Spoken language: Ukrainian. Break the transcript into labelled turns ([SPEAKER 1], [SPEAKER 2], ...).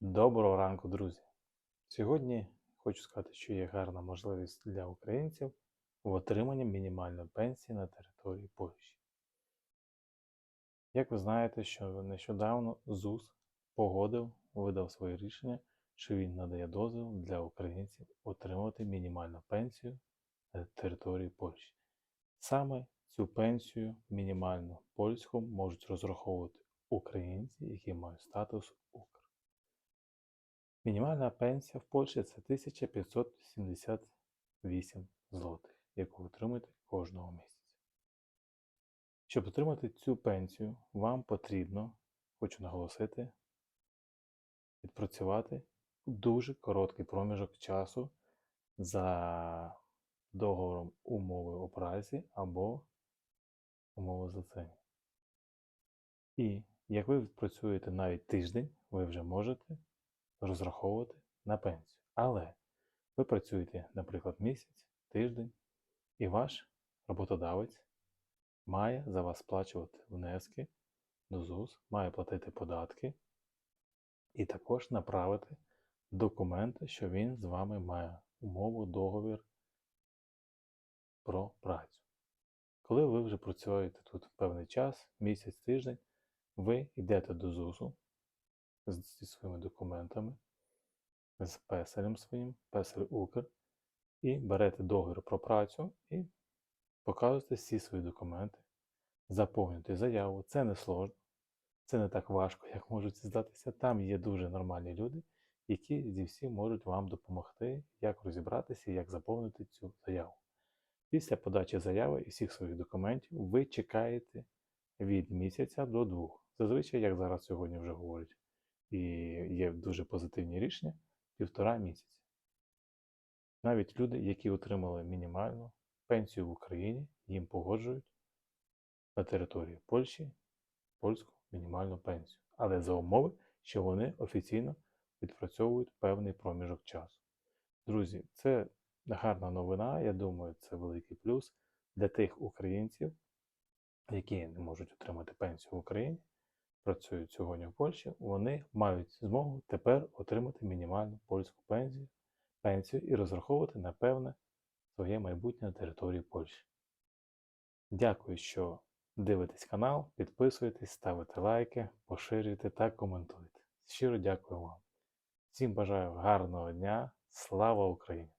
[SPEAKER 1] Доброго ранку, друзі! Сьогодні хочу сказати, що є гарна можливість для українців в отриманні мінімальної пенсії на території Польщі. Як ви знаєте, що нещодавно ЗУС погодив, видав своє рішення, що він надає дозвіл для українців отримувати мінімальну пенсію на території Польщі. Саме цю пенсію мінімальну польську можуть розраховувати українці, які мають статус Укр. Мінімальна пенсія в Польщі це 1578 злотих, яку отримуєте кожного місяця. Щоб отримати цю пенсію, вам потрібно, хочу наголосити, відпрацювати дуже короткий проміжок часу за договором умови о праці або умови злицення. І як ви відпрацюєте навіть тиждень, ви вже можете розраховувати на пенсію. Але ви працюєте, наприклад, місяць, тиждень, і ваш роботодавець має за вас сплачувати внески до ЗУС, має платити податки і також направити документи, що він з вами має умову, договір про працю. Коли ви вже працюєте тут певний час, місяць, тиждень, ви йдете до ЗУСу зі своїми документами, з песелем своїм, песель Укр, і берете договір про працю і показуєте всі свої документи, заповнюєте заяву. Це не сложно, це не так важко, як можуть здатися. Там є дуже нормальні люди, які зі всім можуть вам допомогти, як розібратися, як заповнити цю заяву. Після подачі заяви і всіх своїх документів ви чекаєте від місяця до двох. Зазвичай, як зараз сьогодні вже говорять, і є дуже позитивні рішення півтора місяця. Навіть люди, які отримали мінімальну пенсію в Україні, їм погоджують на території Польщі польську мінімальну пенсію. Але за умови, що вони офіційно відпрацьовують певний проміжок часу. Друзі, це гарна новина, я думаю, це великий плюс для тих українців, які не можуть отримати пенсію в Україні працюють сьогодні в Польщі, вони мають змогу тепер отримати мінімальну польську пенсію, пенсію і розраховувати на певне своє майбутнє на території Польщі. Дякую, що дивитесь канал, підписуєтесь, ставите лайки, поширюйте та коментуйте. Щиро дякую вам. Всім бажаю гарного дня. Слава Україні!